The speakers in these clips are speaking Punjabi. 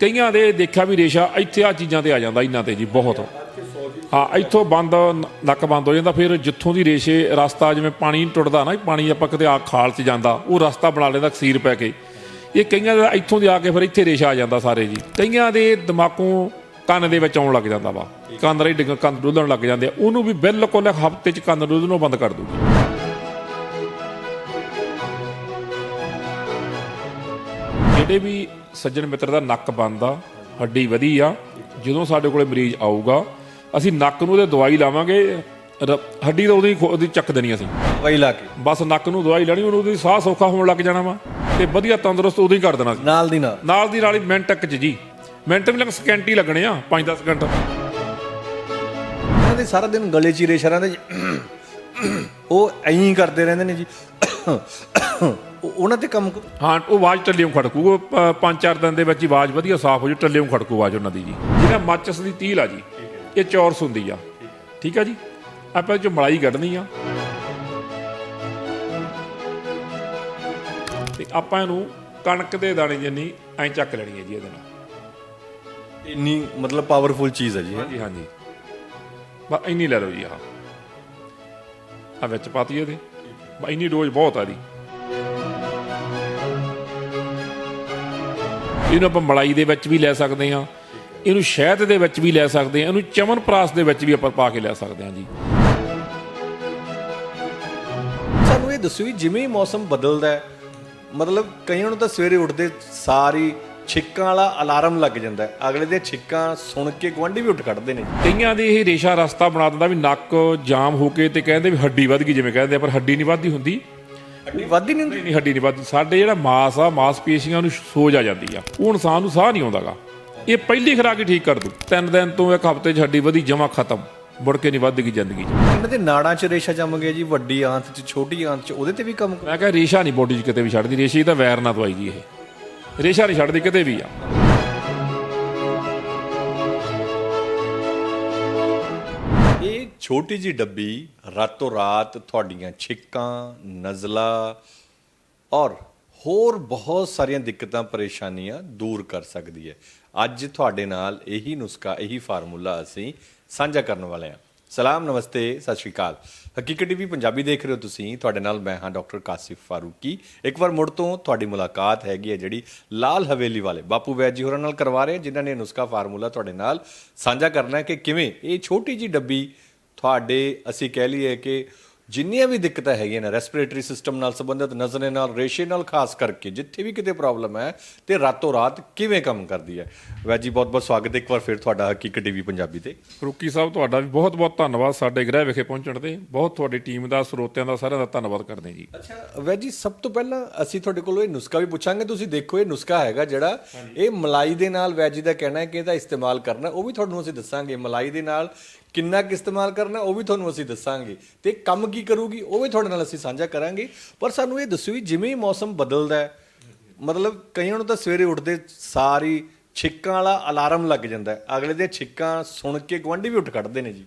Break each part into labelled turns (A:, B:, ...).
A: ਕਈਆਂ ਦੇ ਦੇਖਿਆ ਵੀ ਰੇਸ਼ਾ ਇੱਥੇ ਆ ਚੀਜ਼ਾਂ ਤੇ ਆ ਜਾਂਦਾ ਇਹਨਾਂ ਤੇ ਜੀ, ਬਹੁਤ। ਹਾਂ, ਇੱਥੋਂ ਬੰਦ, ਨੱਕ ਬੰਦ ਹੋ ਜਾਂਦਾ, ਫਿਰ ਜਿੱਥੋਂ ਦੀ ਰੇਸ਼ੇ, ਰਸਤਾ ਜਿਵੇਂ ਪਾਣੀ ਟੁੱਟਦਾ ਨਾ, ਪਾਣੀ ਆਪਾਂ ਕਿਤੇ ਆ ਖਾਲ 'ਚ ਜਾਂਦਾ, ਉਹ ਰਸਤਾ ਬਣਾ ਲੈਂਦਾ ਕਸੀਰ ਪੈ ਕੇ। ਇਹ ਕਈਆਂ ਦਾ ਇੱਥੋਂ ਦੀ ਆ ਕੇ ਫਿਰ ਇੱਥੇ ਰੇਸ਼ਾ ਆ ਜਾਂਦਾ ਸਾਰੇ ਜੀ। ਕਈਆਂ ਦੇ ਦਿਮਾਗੋਂ ਕੰਨ ਦੇ ਵਿੱਚ ਆਉਣ ਲੱਗ ਜਾਂਦਾ ਵਾ। ਕੰਨ ਰਹੀ ਡਿੱਗ, ਕੰਨ ਡੁੱਲਣ ਲੱਗ ਜਾਂਦੇ ਆ। ਉਹਨੂੰ ਵੀ ਬਿਲਕੁਲ ਹਫ਼ਤੇ 'ਚ ਕੰਨ ਡੁੱਲਣੋਂ ਬੰਦ ਕਰ ਦੂਗੀ। ਜਿਹੜੇ ਵੀ ਸੱਜਣ ਮਿੱਤਰ ਦਾ ਨੱਕ ਬੰਦ ਹੱਡੀ ਵਧੀ ਆ ਜਦੋਂ ਸਾਡੇ ਕੋਲੇ ਮਰੀਜ਼ ਆਊਗਾ ਅਸੀਂ ਨੱਕ ਨੂੰ ਉਹਦੇ ਦਵਾਈ ਲਾਵਾਂਗੇ ਰ- ਹੱਡੀ ਤਾਂ ਉਹਦੀ ਖੋ- ਉਹਦੀ ਚੱਕ ਦੇਣੀ ਅਸੀਂ।
B: ਵਈ ਲਾ ਕੇ।
A: ਬਸ ਨੱਕ ਨੂੰ ਦਵਾਈ ਲੈਣੀ ਉਹਨੂੰ ਉਹਦੀ ਸਾਹ ਸੌਖਾ ਹੋਣ ਲੱਗ ਜਾਣਾ ਵਾ ਤੇ ਵਧੀਆ ਤੰਦਰੁਸਤ ਉਦੋਂ ਹੀ ਕਰ ਦੇਣਾ ਸੀ।
B: ਨਾਲ ਦੀ ਨਾਲ।
A: ਨਾਲ ਦੀ ਨਾਲ ਹੀ ਮਿੰਟ ਤੱਕ 'ਚ ਜੀ। ਮਿੰਟ ਵੀ ਲੱਗ ਸਕਿੰਟ ਹੀ ਲੱਗਣੇ ਆ 5-10 ਸਕਿੰਟ
B: ਦੇ ਸਾਰਾ ਦਿਨ ਗਲੇ 'ਚ ਹੀ ਰੇਸ਼ਾ ਰਹਿੰਦਾ ਜੀ ਉਹ ਐਂ ਹੀ ਕਰਦੇ ਰਹਿੰਦੇ ਨੇ ਜੀ। ਉਹ- ਉਹਨਾਂ ਤੇ ਕੰਮ।
A: ਹਾਂ ਉਹ ਆਵਾਜ਼ ਟੱਲਿਓਂ ਖੜਕੂ। ਉਹ ਪੰਜ ਚਾਰ ਦਿਨ ਦੇ ਵਿੱਚ ਹੀ ਆਵਾਜ਼ ਵਧੀਆ ਸਾਫ਼ ਹੋ ਜੂ ਟੱਲਿਓਂ ਖੜਕੂ ਆਵਾਜ਼ ਉਹਨਾਂ ਦੀ ਜੀ। ਜਿਹੜਾ ਮਾਚਸ ਦੀ ਤੀਲ ਆ ਜੀ ਇਹ ਚੌਰਸ ਹੁੰਦੀ ਆ। ਠੀਕ ਆ ਜੀ? ਆਪਾਂ ਇਹ ਚੋਂ ਮਲਾਈ ਕੱਢਣੀ ਆ। ਤੇ ਆਪਾਂ ਇਹਨੂੰ ਕਣਕ ਦੇ ਦਾਣੇ ਜਿੰਨੀ ਐਂ ਚੱਕ ਲੈਣੀ ਹੈ ਜੀ ਇਹਦੇ ਨਾਲ।
B: ਇੰਨੀ ਮਤਲਬ ਪਾਵਰਫੁਲ ਚੀਜ਼ ਹੈ ਜੀ।
A: ਹਾਂਜੀ ਹਾਂਜੀ। ਬਸ ਇੰਨੀ ਲੈ ਲਓ ਜੀ ਆਹ। ਆ ਵਿੱਚ ਪਾਤੀ ਇਹਦੇ ਇੰਨੀ ਡੋਜ਼ ਬਹੁਤ ਆ ਦੀ ਇਹਨੂੰ ਆਪਾਂ ਮਲਾਈ ਦੇ ਵਿੱਚ ਵੀ ਲੈ ਸਕਦੇ ਹਾਂ। ਇਹਨੂੰ ਸ਼ਹਿਦ ਦੇ ਵਿੱਚ ਵੀ ਲੈ ਸਕਦੇ ਹਾਂ। ਇਹਨੂੰ ਚਮਨ ਪ੍ਰਾਸ ਦੇ ਵਿੱਚ ਵੀ ਆਪਾਂ ਪਾ ਕੇ ਲੈ ਸਕਦੇ ਹਾਂ ਜੀ।
B: ਸਾਨੂੰ ਇਹ ਦੱਸੋ ਵੀ ਜਿਵੇਂ ਮੌਸਮ ਬਦਲਦਾ ਹੈ, ਮਤਲਬ ਕਈਆਂ ਨੂੰ ਤਾਂ ਸਵੇਰੇ ਉੱਠਦੇ ਸਾਰੀ ਛਿੱਕਾਂ ਵਾਲਾ ਅਲਾਰਮ ਲੱਗ ਜਾਂਦਾ ਹੈ। ਅਗਲੇ ਦੇ ਛਿੱਕਾਂ ਸੁਣ ਕੇ ਗੁਆਂਢੀ ਵੀ ਉੱਠ ਖੜਦੇ ਨੇ
A: ਕਈਆਂ ਦੇ ਇਹ ਰੇਸ਼ਾ ਰਸਤਾ ਬਣਾ ਦਿੰਦਾ ਵੀ ਨੱਕ ਜਾਮ ਹੋ ਕੇ ਤੇ ਕਹਿੰਦੇ ਵੀ ਹੱਡੀ ਵੱਧ ਗਈ ਜਿਵੇਂ ਕਹਿੰਦੇ ਆ, ਪਰ ਹੱਡੀ ਨਹੀਂ ਵੱਧਦੀ ਹੁੰਦੀ।
B: ਅੱਡੀ ਵੱਧ ਹੀ ਨਹੀਂ ਹੁੰਦੀ?
A: ਨਹੀਂ ਹੱਡੀ ਨਹੀਂ ਵੱਧਦੀ। ਸਾਡੇ ਜਿਹੜਾ ਮਾਸ ਆ ਮਾਸਪੇਸ਼ੀਆਂ ਨੂੰ ਸੋਜ ਆ ਜਾਂਦੀ ਆ। ਉਹ ਇਨਸਾਨ ਨੂੰ ਸਾਹ ਨਹੀਂ ਆਉਂਦਾਗਾ। ਇਹ ਪਹਿਲੀ ਖੁਰਾਕ ਹੀ ਠੀਕ ਕਰ ਦੂ। ਤਿੰਨ ਦਿਨ ਤੋਂ ਇੱਕ ਹਫ਼ਤੇ 'ਚ ਹੱਡੀ ਵਧੀ ਜਮਾ ਖਤਮ। ਮੁੜ ਕੇ ਨਹੀਂ ਵੱਧਦੀ ਜ਼ਿੰਦਗੀ 'ਚ।
B: ਇਹਨਾਂ ਦੇ ਨਾੜਾਂ 'ਚ ਰੇਸ਼ਾ ਜੰਮ ਗਿਆ ਜੀ ਵੱਡੀ ਆਂਤ 'ਚ ਛੋਟੀ ਆਂਤ 'ਚ ਉਹਦੇ ਤੇ ਵੀ ਕੰਮ।
A: ਮੈਂ ਕਿਹਾ ਰੇਸ਼ਾ ਨਹੀਂ ਬੋਡੀ 'ਚ ਕਿਤੇ ਵੀ ਛੱਡਦੀ। ਰੇਸ਼ੇ ਤਾਂ ਵੈਰ ਨਾ ਦਵਾਈ ਜੀ ਇਹ। ਰੇਸ਼ਾ ਨਹੀਂ ਛੱਡਦੀ, ਕਿਤੇ ਵੀ ਆ।
B: ਇਹ ਛੋਟੀ ਜੀ ਡੱਬੀ ਰਾਤੋਂ ਰਾਤ ਤੁਹਾਡੀਆਂ ਛਿੱਕਾਂ, ਨਜ਼ਲਾ ਔਰ ਹੋਰ ਬਹੁਤ ਸਾਰੀਆਂ ਦਿੱਕਤਾਂ, ਪਰੇਸ਼ਾਨੀਆਂ ਦੂਰ ਕਰ ਸਕਦੀ ਹੈ। ਅੱਜ ਤੁਹਾਡੇ ਨਾਲ ਇਹੀ ਨੁਸਖਾ, ਇਹੀ ਫਾਰਮੂਲਾ ਅਸੀਂ ਸਾਂਝਾ ਕਰਨ ਵਾਲੇ ਹਾਂ। ਸਲਾਮ, ਨਮਸਤੇ, ਸਤਿ ਸ਼੍ਰੀ ਅਕਾਲ। ਹਕੀਕਤ ਟੀਵੀ ਪੰਜਾਬੀ ਦੇਖ ਰਹੇ ਹੋ ਤੁਸੀਂ। ਤੁਹਾਡੇ ਨਾਲ ਮੈਂ ਹਾਂ ਡਾਕਟਰ ਕਾਸਿਫ ਫਾਰੂਕੀ। ਇੱਕ ਵਾਰ ਮੁੜ ਤੋਂ ਤੁਹਾਡੀ ਮੁਲਾਕਾਤ ਹੈਗੀ ਹੈ ਜਿਹੜੀ ਲਾਲ ਹਵੇਲੀ ਵਾਲੇ ਬਾਪੂ ਵੈਦ ਜੀ ਹੋਰਾਂ ਨਾਲ ਕਰਵਾ ਰਹੇ ਜਿਨ੍ਹਾਂ ਨੇ ਨੁਸਖਾ ਫਾਰਮੂਲਾ ਤੁਹਾਡੇ ਨਾਲ ਸਾਂਝਾ ਕਰਨਾ ਹੈ ਕਿ ਕਿਵੇਂ ਇਹ ਛੋਟੀ ਜੀ ਡੱਬੀ ਤੁਹਾਡੇ, ਅਸੀਂ ਕਹਿ ਲਈਏ ਕਿ ਜਿੰਨੀਆਂ ਵੀ ਦਿੱਕਤਾਂ ਹੈਗੀਆਂ ਨੇ ਰੈਸਪੀਰੇਟਰੀ ਸਿਸਟਮ ਨਾਲ ਸੰਬੰਧਿਤ ਨਜ਼ਰੇ ਨਾਲ ਰੇਸ਼ੇ ਨਾਲ ਖਾਸ ਕਰਕੇ ਜਿੱਥੇ ਵੀ ਕਿਤੇ ਪ੍ਰੋਬਲਮ ਹੈ ਤੇ ਰਾਤੋਂ ਰਾਤ ਕਿਵੇਂ ਕੰਮ ਕਰਦੀ ਹੈ? ਵੈਦ ਜੀ ਬਹੁਤ ਬਹੁਤ ਸਵਾਗਤ ਹੈ ਇੱਕ ਵਾਰ ਫਿਰ ਤੁਹਾਡਾ ਹਕੀਕਤ ਟੀਵੀ ਪੰਜਾਬੀ ਤੇ।
A: ਫਰੂਕੀ ਸਾਹਿਬ ਤੁਹਾਡਾ ਵੀ ਬਹੁਤ ਬਹੁਤ ਧੰਨਵਾਦ ਸਾਡੇ ਗ੍ਰਹਿ ਵਿਖੇ ਪਹੁੰਚਣ ਤੇ। ਬਹੁਤ ਤੁਹਾਡੀ ਟੀਮ ਦਾ ਸਰੋਤਿਆਂ ਦਾ ਸਾਰਿਆਂ ਦਾ ਧੰਨਵਾਦ ਕਰਦੇ ਜੀ।
B: ਅੱਛਾ ਵੈਦ ਜੀ ਸਭ ਤੋਂ ਪਹਿਲਾਂ ਅਸੀਂ ਤੁਹਾਡੇ ਕੋਲੋਂ ਇਹ ਨੁਸਖਾ ਵੀ ਪੁੱਛਾਂਗੇ। ਤੁਸੀਂ ਦੇਖੋ ਇਹ ਨੁਸਖਾ ਹੈਗਾ ਜਿਹੜਾ ਇਹ ਮਲਾਈ ਦੇ ਨਾਲ ਵੈਦ ਜੀ ਦਾ ਕਹਿਣਾ ਹੈ ਕਿ ਇਹਦਾ ਇਸਤੇਮਾਲ ਕਰਨਾ ਉਹ ਵੀ ਤੁਹਾਨੂੰ ਅਸੀਂ ਦੱਸਾਂਗੇ। ਮਲਾਈ ਦੇ ਨਾਲ ਕਿੰਨਾ ਕੁ ਇਸਤੇਮਾਲ ਕਰਨਾ, ਉਹ ਵੀ ਤੁਹਾਨੂੰ ਅਸੀਂ ਦੱਸਾਂਗੇ। ਤੇ ਕੰਮ ਕੀ ਕਰੂਗੀ, ਉਹ ਵੀ ਤੁਹਾਡੇ ਨਾਲ ਅਸੀਂ ਸਾਂਝਾ ਕਰਾਂਗੇ। ਪਰ ਸਾਨੂੰ ਇਹ ਦੱਸੋ ਵੀ ਜਿਵੇਂ ਹੀ ਮੌਸਮ ਬਦਲਦਾ ਹੈ, ਮਤਲਬ ਕਈਆਂ ਨੂੰ ਤਾਂ ਸਵੇਰੇ ਉੱਠਦੇ ਸਾਰੀ ਛਿੱਕਾਂ ਵਾਲਾ ਅਲਾਰਮ ਲੱਗ ਜਾਂਦਾ ਹੈ। ਅਗਲੇ ਦੇ ਛਿੱਕਾਂ ਸੁਣ ਕੇ ਗੁਆਂਢੀ ਵੀ ਉੱਠ ਖੜਦੇ ਨੇ ਜੀ।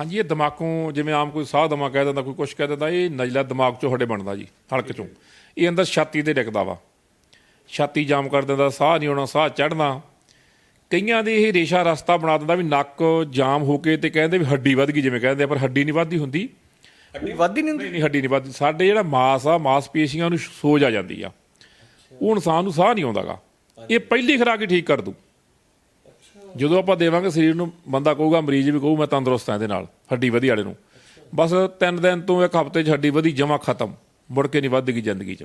A: ਹਾਂਜੀ, ਇਹ ਦਿਮਾਗੋਂ ਜਿਵੇਂ ਆਮ ਕੋਈ ਸਾਹ ਦਮਾ ਕਹਿ ਦਿੰਦਾ, ਕੋਈ ਕੁਛ ਕਹਿ ਦਿੰਦਾ, ਇਹ ਨਜ਼ਲਾ ਦਿਮਾਗ ਚੋਂ ਸਾਡੇ ਬਣਦਾ ਜੀ, ਹਲਕ ਚੋਂ। ਇਹ ਅੰਦਰ ਛਾਤੀ ਤੇ ਡਿੱਗਦਾ ਵਾ। ਛਾਤੀ ਜਾਮ ਕਰ ਦਿੰਦਾ, ਸਾਹ ਨਹੀਂ ਆਉਣਾ, ਸਾਹ ਚੜਨਾ ਕਈਆਂ ਦੇ ਇਹ ਰੇਸ਼ਾ ਰਸਤਾ ਬਣਾ ਦਿੰਦਾ ਵੀ ਨੱਕ ਜਾਮ ਹੋ ਕੇ ਤੇ ਕਹਿੰਦੇ ਵੀ ਹੱਡੀ ਵੱਧ ਗਈ ਜਿਵੇਂ ਕਹਿੰਦੇ ਪਰ ਹੱਡੀ ਨਹੀਂ ਵੱਧਦੀ ਹੁੰਦੀ।
B: ਅੱਡੀ ਵੱਧ ਹੀ ਨਹੀਂ ਹੁੰਦੀ?
A: ਨਹੀਂ ਹੱਡੀ ਨਹੀਂ ਵੱਧਦੀ। ਸਾਡੇ ਜਿਹੜਾ ਮਾਸ ਆ ਮਾਸਪੇਸ਼ੀਆਂ ਨੂੰ ਸੋਜ ਆ ਜਾਂਦੀ ਆ। ਉਹ ਇਨਸਾਨ ਨੂੰ ਸਾਹ ਨਹੀਂ ਆਉਂਦਾਗਾ ਇਹ ਪਹਿਲੀ ਖੁਰਾਕ ਹੀ ਠੀਕ ਕਰ ਦੂ। ਜਦੋਂ ਆਪਾਂ ਦੇਵਾਂਗੇ ਸਰੀਰ ਨੂੰ ਬੰਦਾ ਕਹੂਗਾ ਮਰੀਜ਼ ਵੀ ਕਹੂ ਮੈਂ ਤੰਦਰੁਸਤ ਹਾਂ ਇਹਦੇ ਨਾਲ ਹੱਡੀ ਵਧੀ ਵਾਲੇ ਨੂੰ। ਬਸ ਤਿੰਨ ਦਿਨ ਤੋਂ ਇੱਕ ਹਫ਼ਤੇ 'ਚ ਹੱਡੀ ਵਧੀ ਜਮਾ ਖਤਮ। ਮੁੜ ਕੇ ਨਹੀਂ ਵੱਧਦੀ ਜ਼ਿੰਦਗੀ 'ਚ।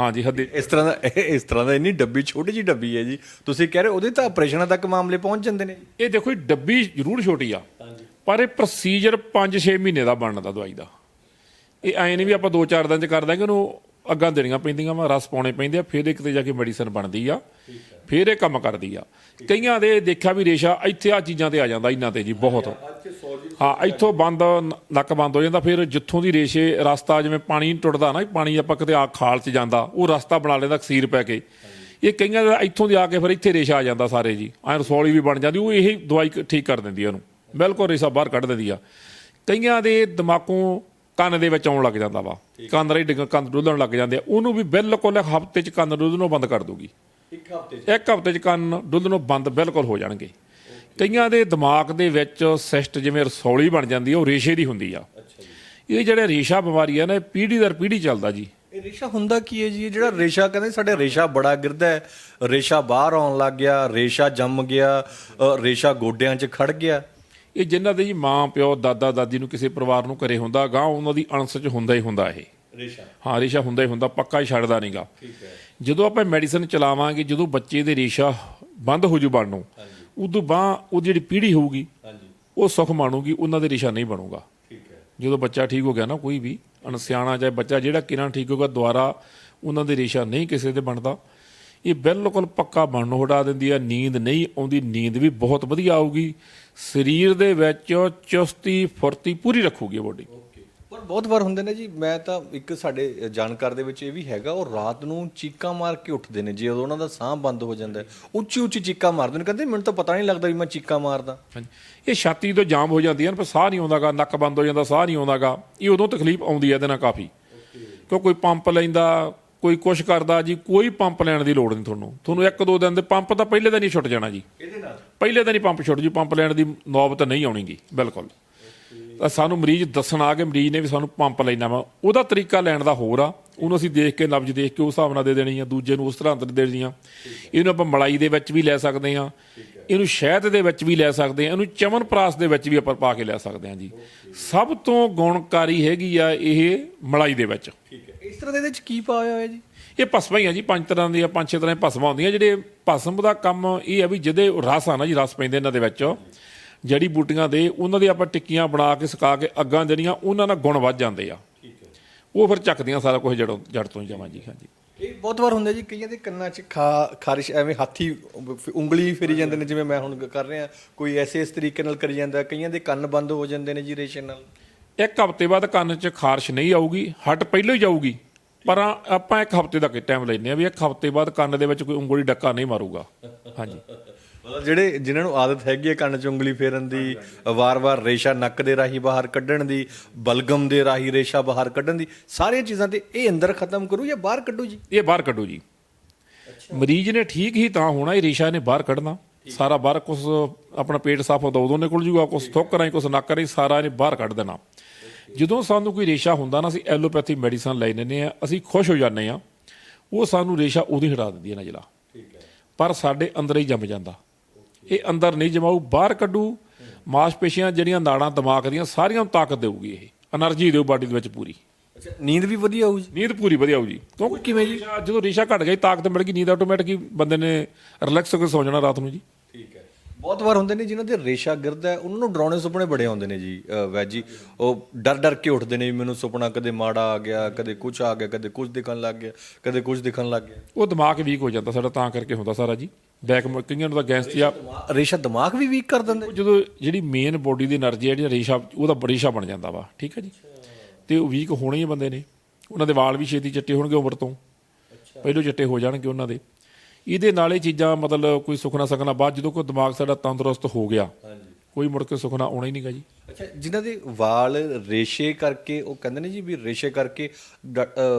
A: ਹਾਂਜੀ ਹੱਡੀ
B: ਇਸ ਤਰ੍ਹਾਂ ਦਾ ਇਹ- ਇਸ ਤਰ੍ਹਾਂ ਦਾ ਇੰਨੀ ਡੱਬੀ ਛੋਟੀ ਜੀ ਡੱਬੀ ਹੈ ਜੀ। ਤੁਸੀਂ ਕਹਿ ਰਹੇ ਹੋ, ਉਹਦੇ ਤਾਂ ਆਪਰੇਸ਼ਨਾਂ ਤੱਕ ਮਾਮਲੇ ਪਹੁੰਚ ਜਾਂਦੇ ਨੇ।
A: ਇਹ ਦੇਖੋ ਇਹ ਡੱਬੀ ਜ਼ਰੂਰ ਛੋਟੀ ਆ। ਪਰ ਇਹ ਪ੍ਰੋਸੀਜਰ 5-6 ਮਹੀਨੇ ਦਾ ਬਣਨ ਦਾ ਦਵਾਈ ਦਾ। ਇਹ ਐਂ ਨਹੀਂ ਵੀ ਆਪਾਂ 2-4 ਦਿਨ ਚ ਕਰ ਦਾਂਗੇ ਉਹਨੂੰ ਅੱਗਾਂ ਦੇਣੀਆਂ ਪੈਂਦੀਆਂ ਵਾ, ਰਸ ਪਾਉਣੇ ਪੈਂਦੇ ਆ, ਫਿਰ ਇਹ ਕਿਤੇ ਜਾ ਕੇ ਮੈਡੀਸਨ ਬਣਦੀ ਆ, ਫਿਰ ਇਹ ਕੰਮ ਕਰਦੀ ਆ। ਕਈਆਂ ਦੇ ਦੇਖਿਆ ਵੀ ਰੇਸ਼ਾ ਇੱਥੇ ਆ ਚੀਜ਼ਾਂ ਤੇ ਆ ਜਾਂਦਾ ਇਹਨਾਂ ਤੇ ਜੀ, ਬਹੁਤ। ਹਾਂ, ਇੱਥੋਂ ਬੰਦ, ਨੱਕ ਬੰਦ ਹੋ ਜਾਂਦਾ, ਫਿਰ ਜਿੱਥੋਂ ਦੀ ਰੇਸ਼ੇ, ਰਸਤਾ ਜਿਵੇਂ ਪਾਣੀ ਟੁੱਟਦਾ ਨਾ, ਪਾਣੀ ਆਪਾਂ ਕਿਤੇ ਆ ਖਾਲ 'ਚ ਜਾਂਦਾ, ਉਹ ਰਸਤਾ ਬਣਾ ਲੈਂਦਾ ਕਸੀਰ ਪੈ ਕੇ। ਇਹ ਕਈਆਂ ਦਾ ਇੱਥੋਂ ਦੀ ਆ ਕੇ ਫਿਰ ਇੱਥੇ ਰੇਸ਼ਾ ਆ ਜਾਂਦਾ ਸਾਰੇ ਜੀ, ਐ ਰਸੌਲੀ ਵੀ ਬਣ ਜਾਂਦੀ, ਉਹ ਇਹ ਦਵਾਈ ਠੀਕ ਕਰ ਦਿੰਦੀ ਆ ਉਹਨੂੰ, ਬਿਲਕੁਲ ਰੇਸ਼ਾ ਬਾਹਰ ਕੱਢ ਦਿੰਦੀ ਆ। ਕਈਆਂ ਦੇ ਦਿਮਾਗੋਂ ਕੰਨ ਦੇ ਵਿੱਚ ਆਉਣ ਲੱਗ ਜਾਂਦਾ ਵਾ। ਕੰਨ ਰਹੀ ਡਿੱਗ ਕੰਨ ਡੁੱਲਣ ਲੱਗ ਜਾਂਦੇ ਆ। ਉਹਨੂੰ ਵੀ ਬਿਲਕੁਲ ਹਫ਼ਤੇ 'ਚ ਕੰਨ ਡੁੱਲਣੋਂ ਬੰਦ ਕਰ ਦੂਗੀ
B: ਇੱਕ ਹਫ਼ਤੇ
A: ਇੱਕ ਹਫ਼ਤੇ 'ਚ ਕੰਨ ਡੁੱਲਣੋਂ ਬੰਦ ਬਿਲਕੁਲ ਹੋ ਜਾਣਗੇ। ਕਈਆਂ ਦੇ ਦਿਮਾਗ ਦੇ ਵਿੱਚ ਸਿਸਟ ਜਿਵੇਂ ਰਸੌਲੀ ਬਣ ਜਾਂਦੀ ਹੈ ਉਹ ਰੇਸ਼ੇ ਦੀ ਹੁੰਦੀ ਆ। ਇਹ ਜਿਹੜੇ ਰੇਸ਼ਾ ਬਿਮਾਰੀ ਆ ਨਾ ਇਹ ਪੀੜ੍ਹੀ ਦਰ ਪੀੜ੍ਹੀ ਚੱਲਦਾ ਜੀ।
B: ਇਹ ਰੇਸ਼ਾ ਹੁੰਦਾ ਕੀ ਹੈ ਜੀ? ਇਹ ਜਿਹੜਾ ਰੇਸ਼ਾ ਕਹਿੰਦੇ ਸਾਡੇ ਰੇਸ਼ਾ ਬੜਾ ਗਿਰਦਾ ਹੈ। ਰੇਸ਼ਾ ਬਾਹਰ ਆਉਣ ਲੱਗ ਗਿਆ ਰੇਸ਼ਾ ਜੰਮ ਗਿਆ ਅ, ਰੇਸ਼ਾ ਗੋਡਿਆਂ 'ਚ ਖੜ ਗਿਆ।
A: ਇਹ ਜਿਨ੍ਹਾਂ ਦੇ ਜੀ ਮਾਂ ਪਿਓ ਦਾਦਾ ਦਾਦੀ ਨੂੰ ਕਿਸੇ ਪਰਿਵਾਰ ਨੂੰ ਘਰੇ ਹੁੰਦਾ ਗਾਂ ਉਹਨਾਂ ਦੀ ਅਣਸ 'ਚ ਹੁੰਦਾ ਹੀ ਹੁੰਦਾ ਇਹ।
B: ਰੇਸ਼ਾ।
A: ਹਾਂ ਰੇਸ਼ਾ ਹੁੰਦਾ ਹੀ ਹੁੰਦਾ ਪੱਕਾ ਹੀ ਛੱਡਦਾ ਨਹੀਂਗਾ
B: ਠੀਕ ਹੈ।
A: ਜਦੋਂ ਆਪਾਂ ਮੈਡੀਸਨ ਚਲਾਵਾਂਗੇ ਜਦੋਂ ਬੱਚੇ ਦੇ ਰੇਸ਼ਾ ਬੰਦ ਹੋ ਜੂ ਬਣਨੋਂ ਉਦੋਂ ਬਾਅਦ ਉਹ ਜਿਹੜੀ ਪੀੜ੍ਹੀ ਹੋਊਗੀ
B: ਹਾਂਜੀ।
A: ਉਹ ਸੁਖ ਮਾਣੂਗੀ ਉਹਨਾਂ ਦੇ ਰੇਸ਼ਾ ਨਹੀਂ ਬਣੂਗਾ।
B: ਠੀਕ ਹੈ।
A: ਜਦੋਂ ਬੱਚਾ ਠੀਕ ਹੋ ਗਿਆ ਨਾ ਕੋਈ ਵੀ ਅਣਸਿਆਣਾ ਚਾਹੇ ਬੱਚਾ ਜਿਹੜਾ ਕਿਰਾਂ ਠੀਕ ਹੋਗਾ ਦੁਆਰਾ ਉਹਨਾਂ ਦੇ ਰੇਸ਼ਾ ਨਹੀਂ ਕਿਸੇ ਦੇ ਬਣਦਾ। ਇਹ ਬਿਲਕੁਲ ਪੱਕਾ ਬਣਨੋਂ ਹਟਾ ਦਿੰਦੀ ਹੈ ਨੀਂਦ ਨਹੀਂ ਆਉਂਦੀ ਨੀਂਦ ਵੀ ਬਹੁਤ ਵਧੀਆ ਆਊਗੀ। ਸਰੀਰ ਦੇ ਵਿੱਚ ਚੁਸਤੀ ਫੁਰਤੀ ਪੂਰੀ ਰੱਖੂਗੀ ਬੋਡੀ
B: ਪਰ ਬਹੁਤ ਵਾਰ ਹੁੰਦੇ ਨੇ ਜੀ ਮੈਂ ਤਾਂ ਇੱਕ ਸਾਡੇ ਜਾਣਕਾਰ ਦੇ ਵਿੱਚ ਇਹ ਵੀ ਹੈਗਾ ਉਹ ਰਾਤ ਨੂੰ ਚੀਕਾਂ ਮਾਰ ਕੇ ਉੱਠਦੇ ਨੇ। ਜੇ ਉਹਨਾਂ ਦਾ ਸਾਹ ਬੰਦ ਹੋ ਜਾਂਦਾ ਉੱਚੀ ਉੱਚੀ ਚੀਕਾਂ ਮਾਰਦੇ ਨੇ। ਕਹਿੰਦੇ ਮੈਨੂੰ ਤਾਂ ਪਤਾ ਨਹੀਂ ਲੱਗਦਾ ਵੀ ਮੈਂ ਚੀਕਾਂ ਮਾਰਦਾ।
A: ਇਹ ਛਾਤੀ ਤੋਂ ਜਾਮ ਹੋ ਜਾਂਦੀ ਹੈ ਪਰ ਸਾਹ ਨਹੀਂ ਆਉਂਦਾਗਾ ਨੱਕ ਬੰਦ ਹੋ ਜਾਂਦਾ ਸਾਹ ਨਹੀਂ ਆਉਂਦਾਗਾ। ਇਹ ਉਦੋਂ ਤਕਲੀਫ ਆਉਂਦੀ ਹੈ ਇਹਦੇ ਨਾਲ ਕਾਫੀ। ਕਿਉਂ ਕੋਈ ਪੰਪ ਲੈਂਦਾ ਕੋਈ ਕੁਛ ਕਰਦਾ ਜੀ ਕੋਈ ਪੰਪ ਲੈਣ ਦੀ ਲੋੜ ਨਹੀਂ ਤੁਹਾਨੂੰ। ਤੁਹਾਨੂੰ ਇੱਕ ਦੋ ਦਿਨ ਦੇ ਪੰਪ ਤਾਂ ਪਹਿਲੇ ਦਿਨ ਹੀ ਛੁੱਟ ਜਾਣਾ ਜੀ।
B: ਇਹਦੇ ਨਾਲ?
A: ਪਹਿਲੇ ਦਿਨ ਹੀ ਪੰਪ ਛੁੱਟ ਜੂ ਪੰਪ ਲੈਣ ਦੀ ਨੌਬਤ ਨਹੀਂ ਆਉਣੀਗੀ ਬਿਲਕੁਲ। ਤਾਂ ਸਾਨੂੰ ਮਰੀਜ਼ ਦੱਸਣ ਆ ਕੇ ਮਰੀਜ਼ ਨੇ ਵੀ ਸਾਨੂੰ ਪੰਪ ਲੈਣਾ ਵਾ। ਉਹਦਾ ਤਰੀਕਾ ਲੈਣ ਦਾ ਹੋਰ ਆ। ਉਹਨੂੰ ਅਸੀਂ ਦੇਖ ਕੇ ਨਬਜ ਦੇਖ ਕੇ ਉਸ ਹਿਸਾਬ ਨਾਲ ਦੇ ਦੇਣੀ ਆ ਦੂਜੇ ਨੂੰ ਉਸ ਤਰ੍ਹਾਂ ਦੇ ਦੇਣੀ ਆ। ਇਹਨੂੰ ਆਪਾਂ ਮਲਾਈ ਦੇ ਵਿੱਚ ਵੀ ਲੈ ਸਕਦੇ ਆ। ਇਹਨੂੰ ਸ਼ਹਿਦ ਦੇ ਵਿੱਚ ਵੀ ਲੈ ਸਕਦੇ ਆ ਇਹਨੂੰ ਚਮਨਪ੍ਰਾਸ ਦੇ ਵਿੱਚ ਵੀ ਆਪਾਂ ਪਾ ਕੇ ਲੈ ਸਕਦੇ ਆ ਜੀ। ਸਭ ਤੋਂ ਗੁਣਕਾਰੀ ਹੈਗੀ ਆ ਇਹ ਮਲਾਈ ਦੇ ਵਿੱਚ।
B: ਠੀਕ ਹੈ। ਇਸ ਤਰ੍ਹਾਂ ਦੇ ਵਿੱਚ ਕੀ ਪਾਇਆ ਹੋਇਆ ਜੀ?
A: ਇਹ ਭਸਮਾਂ ਹੀ ਆ ਜੀ ਪੰਜ ਤਰ੍ਹਾਂ ਦੀਆਂ ਪੰਜ ਛੇ ਤਰ੍ਹਾਂ ਦੀਆਂ ਭਸਮਾਂ ਹੁੰਦੀਆਂ। ਜਿਹੜੇ ਭਸਮ ਦਾ ਕੰਮ ਇਹ ਆ ਵੀ ਜਿਹਦੇ ਰਸ ਆ ਨਾ ਜੀ ਰਸ ਪੈਂਦੇ ਇਹਨਾਂ ਦੇ ਵਿੱਚ। ਜੜੀ ਬੂਟੀਆਂ ਦੇ ਉਹਨਾਂ ਦੀ ਆਪਾਂ ਟਿੱਕੀਆਂ ਬਣਾ ਕੇ ਸੁਕਾ ਕੇ ਅੱਗਾਂ ਜਿਹੜੀਆਂ ਉਹਨਾਂ ਨਾਲ ਗੁਣ ਵੱਧ ਜਾਂਦੇ ਆ।
B: ਠੀਕ ਹੈ।
A: ਉਹ ਫਿਰ ਚੱਕਦੀਆਂ ਸਾਰਾ ਕੁਝ ਜੜੋਂ ਜੜ ਤੋਂ ਹੀ ਜਮਾਂ ਜੀ ਹਾਂਜੀ।
B: ਇਹ ਬਹੁਤ ਵਾਰ ਹੁੰਦਾ ਜੀ, ਕਈਆਂ ਦੇ ਕੰਨਾਂ 'ਚ ਖਾ, ਖਾਰਿਸ਼ ਐਵੇਂ ਹਾਥੀ, ਉਂਗਲੀ ਫੇਰੀ ਜਾਂਦੇ ਨੇ, ਜਿਵੇਂ ਮੈਂ ਹੁਣ ਕਰ ਰਿਹਾ, ਕੋਈ ਐਸੇ ਇਸ ਤਰੀਕੇ ਨਾਲ ਕਰੀ ਜਾਂਦਾ, ਕਈਆਂ ਦੇ ਕੰਨ ਬੰਦ ਹੋ ਜਾਂਦੇ ਨੇ ਜੀ ਰੇਸ਼ੇ ਨਾਲ।
A: ਇੱਕ ਹਫ਼ਤੇ ਬਾਅਦ ਕੰਨ 'ਚ ਖਾਰਿਸ਼ ਨਹੀਂ ਆਊਗੀ, ਹਟ ਪਹਿਲਾਂ ਹੀ ਜਾਊਗੀ, ਪਰ ਆਪਾਂ ਇੱਕ ਹਫ਼ਤੇ ਦਾ ਟਾਈਮ ਲੈਂਦੇ ਆ ਵੀ ਇੱਕ ਹਫ਼ਤੇ ਬਾਅਦ ਕੰਨ ਦੇ ਵਿੱਚ ਕੋਈ ਉਂਗਲੀ ਡੱਕਾ ਨਹੀਂ ਮਾਰੂਗਾ। ਹਾਂਜੀ।
B: ਮਤਲਬ ਜਿਹੜੇ ਜਿਨ੍ਹਾਂ ਨੂੰ ਆਦਤ ਹੈਗੀ ਹੈ ਕੰਨ 'ਚ ਉਂਗਲੀ ਫੇਰਨ ਦੀ ਵਾਰ-ਵਾਰ ਰੇਸ਼ਾ ਨੱਕ ਦੇ ਰਾਹੀਂ ਬਾਹਰ ਕੱਢਣ ਦੀ ਬਲਗਮ ਦੇ ਰਾਹੀਂ ਰੇਸ਼ਾ ਬਾਹਰ ਕੱਢਣ ਦੀ ਸਾਰੀਆਂ ਚੀਜ਼ਾਂ ਤੇ ਇਹ ਅੰਦਰ ਖਤਮ ਕਰੂ ਜਾਂ ਬਾਹਰ ਕੱਢੂ ਜੀ?
A: ਇਹ ਬਾਹਰ ਕੱਢੋ ਜੀ। ਮਰੀਜ਼ ਨੇ ਠੀਕ ਹੀ ਤਾਂ ਹੋਣਾ ਇਹ ਰੇਸ਼ਾ ਨੇ ਬਾਹਰ ਕੱਢਣਾ। ਸਾਰਾ ਬਾਹਰ ਕੁਛ ਆਪਣਾ ਪੇਟ ਸਾਫ਼ ਹੁੰਦਾ ਉਦੋਂ ਨਿਕਲ ਜੂਗਾ ਕੁਛ ਥੁੱਕ ਰਾਹੀਂ ਕੁਛ ਨੱਕ ਰਾਹੀਂ ਸਾਰਾ ਇਹਨੇ ਬਾਹਰ ਕੱਢ ਦੇਣਾ। ਜਦੋਂ ਸਾਨੂੰ ਕੋਈ ਰੇਸ਼ਾ ਹੁੰਦਾ ਨਾ ਅਸੀਂ ਐਲੋਪੈਥੀ ਮੈਡੀਸਨ ਲੈ ਲੈਂਦੇ ਆ ਅਸੀਂ ਖੁਸ਼ ਹੋ ਜਾਂਦੇ ਆ ਉਹ ਸਾਨੂੰ ਰੇਸ਼ਾ ਉਦੋਂ ਹੀ ਹਟਾ ਦਿੰਦੀ ਹੈ ਨਜਲਾ
B: ਠੀਕ ਹੈ।
A: ਪਰ ਸਾਡੇ ਅੰਦਰ ਹੀ ਜੰਮ ਜਾਂਦਾ। ਇਹ ਅੰਦਰ ਨਹੀਂ ਜਮਾਊ ਬਾਹਰ ਕੱਢੂ। ਮਾਸਪੇਸ਼ੀਆਂ ਜਿਹੜੀਆਂ ਨਾੜਾਂ ਦਿਮਾਗ ਦੀਆਂ ਸਾਰੀਆਂ ਨੂੰ ਤਾਕਤ ਦੇਊਗੀ ਇਹ। એનર્ਜੀ ਦੇਊ ਬਾਡੀ ਦੇ ਵਿੱਚ ਪੂਰੀ।
B: ਨੀਂਦ ਵੀ ਵਧੀਆ ਆਊ ਜੀ?
A: ਨੀਂਦ ਪੂਰੀ ਵਧੀਆ ਆਊ ਜੀ। ਕਿਉਂਕਿ
B: ਕਿਵੇਂ ਜੀ?
A: ਜਦੋਂ ਰਿਸ਼ਾ ਘਟ ਗਈ ਤਾਕਤ ਮਿਲ ਗਈ ਨੀਂਦ ਆਟੋਮੈਟਿਕ ਬੰਦੇ ਨੇ ਰਿਲੈਕਸ ਹੋ ਕੇ ਸੌ ਜਾਣਾ ਰਾਤ ਨੂੰ ਜੀ।
B: ਠੀਕ ਹੈ। ਬਹੁਤ ਵਾਰ ਹੁੰਦੇ ਨੇ ਜਿਨ੍ਹਾਂ ਦੇ ਰੇਸ਼ਾ ਗਿਰਦਾ ਉਹਨਾਂ ਨੂੰ ਡਰਾਉਣੇ ਸੁਪਨੇ ਬੜੇ ਆਉਂਦੇ ਨੇ ਜੀ ਵੈਜੀ ਉਹ ਡਰ ਡਰ ਕੇ ਉੱਠਦੇ ਨੇ ਮੈਨੂੰ ਸੁਪਨਾ ਕਦੇ ਮਾੜਾ ਆ ਗਿਆ ਕਦੇ ਕੁਝ ਆ ਗਿਆ ਕਦੇ ਕੁਝ ਦਿਖਣ ਲੱਗ ਗਿਆ ਕਦੇ ਕੁਝ ਦਿਖਣ ਲੱਗ ਗਿਆ।
A: ਉਹ ਦਿਮਾਗ ਵੀਕ ਹੋ ਜਾਂਦਾ ਸਾਡਾ ਤਾਂ ਕਰਕੇ ਹੁੰਦਾ ਸਾਰਾ ਜੀ। ਬੈਕ ਕਈਆਂ ਨੂੰ ਤਾਂ ਗੈਂਸਤੀ ਆ
B: ਰੇਸ਼ਾ ਦਿਮਾਗ ਵੀ ਵੀਕ ਕਰ ਦਿੰਦੇ।
A: ਜਦੋਂ ਜਿਹੜੀ ਮੇਨ ਬੋਡੀ ਦੀ એનર્ਜੀ ਹੈ ਜਿਹੜਾ ਰੇਸ਼ਾ ਉਹਦਾ ਬੜੀਸ਼ਾ ਬਣ ਜਾਂਦਾ ਵਾ ਠੀਕ ਹੈ ਜੀ? ਤੇ ਉਹ ਵੀਕ ਹੋਣੇ ਹੀ ਬੰਦੇ ਨੇ। ਉਹਨਾਂ ਦੇ ਵਾਲ ਵੀ ਛੇਤੀ ਚਿੱਟੇ ਹੋਣਗੇ ਉਮਰ ਤੋਂ। ਪਹਿਲੋਂ ਚਿੱਟੇ ਹੋ ਜਾਣਗੇ ਉਹਨਾਂ ਦੇ। ਇਹਦੇ ਨਾਲ ਇਹ ਚੀਜ਼ਾਂ ਮਤਲਬ ਕੋਈ ਸੁਖਣਾ ਸਕਣਾ ਬਾਅਦ ਜਦੋਂ ਕੋਈ ਦਿਮਾਗ ਸਾਡਾ ਤੰਦਰੁਸਤ ਹੋ ਗਿਆ
B: ਹਾਂਜੀ।
A: ਕੋਈ ਮੁੜ ਕੇ ਸੁਖਣਾ ਆਉਣਾ ਹੀ ਨਹੀਂਗਾ ਜੀ।
B: ਅੱਛਾ ਜਿਨ੍ਹਾਂ ਦੇ ਵਾਲ ਰੇਸ਼ੇ ਕਰਕੇ ਉਹ ਕਹਿੰਦੇ ਨੇ ਜੀ ਵੀ ਰੇਸ਼ੇ ਕਰਕੇ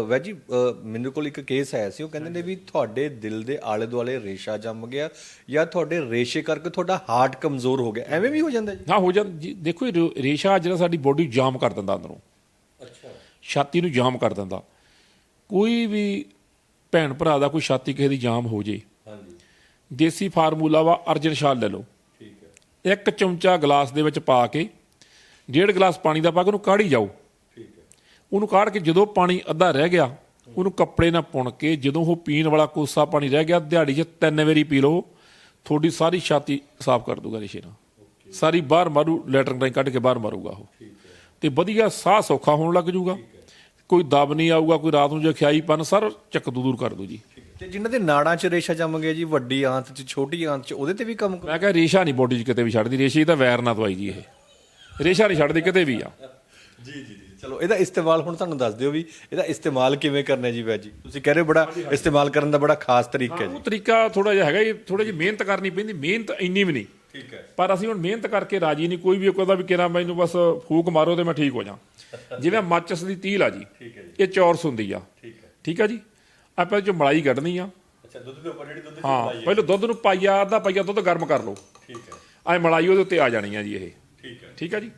B: ਵੈਦ ਜੀ ਮੇਰੇ ਕੋਲ ਇੱਕ ਕੇਸ ਆਇਆ ਸੀ ਉਹ ਕਹਿੰਦੇ ਨੇ ਵੀ ਤੁਹਾਡੇ ਦਿਲ ਦੇ ਆਲੇ ਦੁਆਲੇ ਰੇਸ਼ਾ ਜੰਮ ਗਿਆ ਜਾਂ ਤੁਹਾਡੇ ਰੇਸ਼ੇ ਕਰਕੇ ਤੁਹਾਡਾ ਹਾਰਟ ਕਮਜ਼ੋਰ ਹੋ ਗਿਆ। ਐਵੇਂ ਵੀ ਹੋ ਜਾਂਦਾ ਜੀ?
A: ਹਾਂ ਹੋ ਜਾਂ ਜੀ, ਦੇਖੋ ਇਹ ਰੇਸ਼ਾ ਜਿਹੜਾ ਸਾਡੀ ਬੋਡੀ ਜਾਮ ਕਰ ਦਿੰਦਾ ਅੰਦਰੋਂ।
B: ਅੱਛਾ।
A: ਛਾਤੀ ਨੂੰ ਜਾਮ ਕਰ ਦਿੰਦਾ। ਕੋਈ ਵੀ ਭੈਣ ਭਰਾ ਦਾ ਕੋਈ ਛਾਤੀ ਕਿਸੇ ਦੀ ਜਾਮ ਹੋ ਜੇ।
B: ਹਾਂਜੀ।
A: ਦੇਸੀ ਫਾਰਮੂਲਾ ਵਾ ਅਰਜਨ ਛਾਲ ਲੈ ਲਓ। ਇੱਕ ਚਮਚਾ ਗਲਾਸ ਦੇ ਵਿੱਚ ਪਾ ਕੇ ਡੇਢ ਗਲਾਸ ਪਾਣੀ ਦਾ ਪਾ ਕੇ ਉਹਨੂੰ ਕਾੜੀ ਜਾਓ।
B: ਠੀਕ ਹੈ।
A: ਉਹਨੂੰ ਕਾੜ ਕੇ ਜਦੋਂ ਪਾਣੀ ਅੱਧਾ ਰਹਿ ਗਿਆ ਉਹਨੂੰ ਕੱਪੜੇ ਨਾਲ ਪੁਣ ਕੇ ਜਦੋਂ ਉਹ ਪੀਣ ਵਾਲਾ ਕੋਸਾ ਪਾਣੀ ਰਹਿ ਗਿਆ ਦਿਹਾੜੀ 'ਚ ਤਿੰਨ ਵਾਰੀ ਪੀ ਲਓ ਤੁਹਾਡੀ ਸਾਰੀ ਛਾਤੀ ਸਾਫ਼ ਕਰ ਦੂਗਾ ਰੇਸ਼ੇ ਨਾਲ। ਸਾਰੀ ਬਾਹਰ ਮਾਰੂ ਲੈਟਰ ਰਾਹੀਂ ਕੱਢ ਕੇ ਬਾਹਰ ਮਾਰੂਗਾ ਉਹ। ਤੇ ਵਧੀਆ ਸਾਹ ਸੌਖਾ ਹੋਣ ਲੱਗ ਜੂਗਾ। ਕੋਈ ਦਬ ਨਹੀਂ ਆਊਗਾ ਕੋਈ ਰਾਤ ਨੂੰ ਜੇ ਖਿਆਈਪਨ ਸਰ ਚੱਕ ਦੂਰ ਕਰ ਦੂ ਜੀ।
B: ਤੇ ਜਿਨ੍ਹਾਂ ਦੇ ਨਾੜਾਂ 'ਚ ਰੇਸ਼ਾ ਜੰਮ ਗਿਆ ਜੀ ਵੱਡੀ ਆਂਤ 'ਚ ਛੋਟੀ ਆਂਤ 'ਚ ਉਹਦੇ ਤੇ ਵੀ ਕੰਮ
A: ਮੈਂ ਕਿਹਾ ਰੇਸ਼ਾ ਨਹੀਂ ਬੋਡੀ 'ਚ ਕਿਤੇ ਵੀ ਛੱਡਦੀ ਰੇਸ਼ੇ ਤਾਂ ਵੈਰ ਨਾ ਦਵਾਈ ਜੀ ਇਹ। ਰੇਸ਼ਾ ਨਹੀਂ ਛੱਡਦੀ ਕਿਤੇ ਵੀ ਆ।
B: ਜੀ ਜੀ ਜੀ। ਚਲੋ ਇਹਦਾ ਇਸਤੇਮਾਲ ਹੁਣ ਤੁਹਾਨੂੰ ਦੱਸ ਦਿਓ ਵੀ ਇਹਦਾ ਇਸਤੇਮਾਲ ਕਿਵੇਂ ਕਰਨਾ ਹੈ ਜੀ ਵੈਦ ਜੀ। ਤੁਸੀਂ ਕਹਿ ਰਹੇ ਹੋ ਬੜਾ ਇਸਤੇਮਾਲ ਕਰਨ ਦਾ ਬੜਾ ਖਾਸ ਤਰੀਕਾ ਹੈ ਜੀ।
A: ਉਹ ਤਰੀਕਾ ਥੋੜਾ ਜਿਹਾ ਹੈਗਾ ਇਹ ਥੋੜਾ ਜਿਹੀ ਮਿਹਨਤ ਕਰਨੀ ਪੈਂਦੀ ਮਿਹਨਤ ਇੰਨੀ ਵੀ ਨਹੀਂ।
B: ਠੀਕ ਹੈ।
A: ਪਰ ਅਸੀਂ ਹੁਣ ਮਿਹਨਤ ਕਰਕੇ ਰਾਜੀ ਨਹੀਂ ਕੋਈ ਵੀ ਕਹਿੰਦਾ ਵੀ ਕਿਰਾਂ ਮੈਨੂੰ ਬਸ ਫੂਕ ਮਾਰੋ ਤੇ ਮੈਂ ਠੀਕ ਹੋ ਜਾ। ਜਿਵੇਂ ਮਾਚਸ ਦੀ ਤੀਲ ਆ ਜੀ
B: ਠੀਕ ਹੈ ਜੀ।
A: ਇਹ ਚੌਰਸ ਹੁੰਦੀ ਆ।
B: ਠੀਕ ਹੈ।
A: ਠੀਕ ਆ ਜੀ? ਆਪਾਂ ਇਹ ਚੋਂ ਮਲਾਈ ਕੱਢਣੀ ਆ।
B: ਅੱਛਾ ਦੁੱਧ ਦੇ ਉੱਪਰ ਜਿਹੜੀ ਦੁੱਧ
A: ਹਾਂ ਪਹਿਲਾਂ ਦੁੱਧ ਨੂੰ ਪਾਈਆ ਅੱਧਾ ਪਾਈਆ ਦੁੱਧ ਗਰਮ ਕਰ ਲਓ।
B: ਠੀਕ ਹੈ।
A: ਐ ਮਲਾਈ ਉਹਦੇ ਉੱਤੇ ਆ ਜਾਣੀ ਆ ਜੀ ਇਹ।
B: ਠੀਕ ਹੈ।
A: ਠੀਕ ਹੈ ਜੀ?